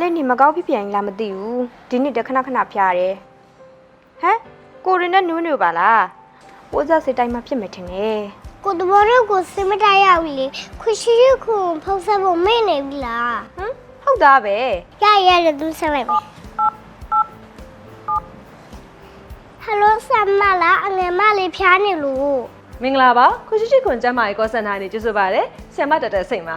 လေးနေမကောင်းဖြစ်ပြန်လားမသိဘူးဒီနေ့တခဏခဏဖျားတယ်ဟမ်ကိုရင်နဲ့နူးနေပါလားပိုးစားစစ်တိုင်းမှာဖြစ်မယ်ထင်တယ်ကိုတဘောတို့ကိုစင်မတရဘူးလေခွရှိရခုဖုန်းဆက်ဖို့မေ့နေပြီလားဟမ်ဟုတ်သားပဲရရရသူဆက်လိုက်မယ်ဟယ်လိုဆမ်မလာအငယ်မလေးဖျားနေလို့မင်္ဂလာပါခုရှိရှိခွန်ကျမ်းမာရေးကောစင်တာနေကျေးဇူးပါတယ်ဆရာမတက်တက်စိတ်ပါ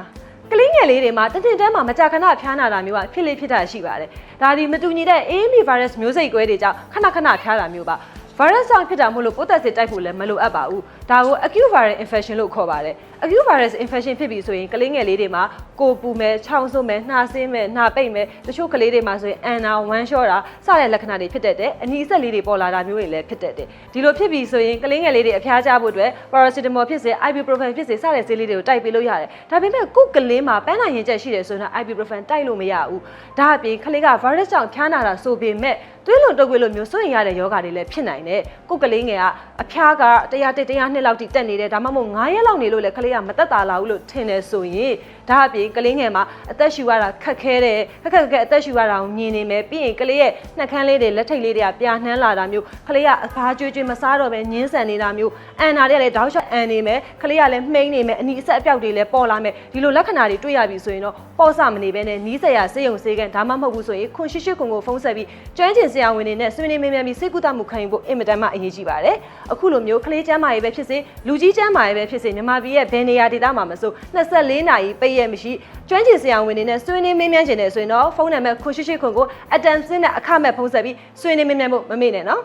ကလေးငယ်လေးတွေမှာတတင်တန်းမှာမကြာခဏဖျားနာတာမျိုးကဖြစ်လေဖြစ်တာရှိပါတယ်ဒါဒီမတူညီတဲ့ AMD virus မျိုးစိတ်ကွဲတွေကြောင့်ခဏခဏဖျားတာမျိုးပါ virus ကြောင့်ဖြစ်တာမို့လို့ပိုးသက်စစ်တိုက်ဖို့လည်းမလိုအပ်ပါဘူးဒါကို acute viral infection လို့ခေါ်ပါတယ် acute virus infection ဖြစ်ပြီဆိုရင်ကလေးငယ်လေးတွေမှာကိုပူမယ်ချောင်းဆိုးမယ်နှာဆင်းမယ်နှာပိတ်မယ်တချို့ကလေးတွေမှာဆိုရင်အန်နာဝမ်းလျှော့တာစတဲ့လက္ခဏာတွေဖြစ်တတ်တယ်အနီးအဆက်လေးတွေပေါ်လာတာမျိုးတွေလည်းဖြစ်တတ်တယ်ဒီလိုဖြစ်ပြီဆိုရင်ကလေးငယ်လေးတွေအဖျားကြဖို့အတွက် paracetamol ဖြစ်စေ ibuprofen ဖြစ်စေစတဲ့ဆေးလေးတွေကိုတိုက်ပေးလို့ရတယ်ဒါပေမဲ့ကိုယ်ကလေးမှာပန်းနာရင်ကျက်ရှိတယ်ဆိုရင် ibuprofen တိုက်လို့မရဘူးဒါအပြင်ကလေးက virus ကြောင့်ဖျားနာတာဆိုပေမဲ့သွေးလွန်တုပ်ကွေးလိုမျိုးစိုးရင်ရတဲ့ယောဂါတွေလည်းဖြစ်နိုင်တယ်ကိုယ်ကလေးငယ်ကအဖျားက100တက်100နှစ်လောက်ထိတက်နေတယ်ဒါမှမဟုတ်9ရက်လောက်နေလို့လည်းကလေးကမတက်တာလာဘူးလို့ထင်တယ်ဆိုရင်ဒါအပြင်ကလေးငယ်မှာအသက်ရှူရတာခက်ခဲတယ်ခက်ခက်ခက်ခက်အသက်ရှူရတာကိုမြင်နေမယ်ပြီးရင်ကလေးရဲ့နှက်ခမ်းလေးတွေလက်ထိပ်လေးတွေကပြာနှမ်းလာတာမျိုးကလေးကအဖားကျွေးကျွေးမစားတော့ပဲညင်းဆန်နေတာမျိုးအန်နာတွေကလည်းတောက်လျှောက်အန်နေမယ်ကလေးကလည်းမှိန်းနေမယ်အနီးအဆက်အပြောက်တွေလည်းပေါ်လာမယ်ဒီလိုလက္ခဏာတွေတွေ့ရပြီဆိုရင်တော့ပေါ့ဆမနေဘဲနဲ့နီးစရာစေယုံစေကန်ဒါမှမဟုတ်ဘူးဆိုရင်ခွန်ရှိရှိခွန်ကိုဖုံးဆက်ပြီးကျွမ်းကျင်ဆရာဝန်တွေနဲ့ဆွေးနွေးမေးမြန်းပြီးစိတ်ကူးတမှုခံယူဖို့အင်မတန်မှအရေးကြီးပါတယ်အခုလိုမျိုးကလေးကျမ်းမာရေးပဲဖြစ်စေလူကြီးကျမ်းမာရေးပဲဖြစ်စေမြန်မာပြည်ရဲ့ဘယ်နေရာဒေသမှာမဆို24နာရီပိတ်ရက်မရှိကျွမ်းကျင်ဆရာဝန်တွေနဲ့ဆွေးနွေးမေးမြန်းခြင်းနဲ့ဆိုရင်တော့ဖုန်းနံပါတ်ခွန်ရှိရှိခွန်ကိုအတန်စင်းနဲ့အခမဲ့ဖုံးဆက်ပြီးဆွေးနွေးမေးမြန်းဖို့မမေ့နဲ့နော်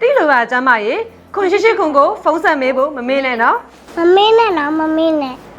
တိလိုပါကျမ်းမာရေးခွန်ရှိရှိခွန်ကိုဖုံးဆက်မေးဖို့မမေ့နဲ့နော်မမင်းနဲ့တော့မမင်းနဲ့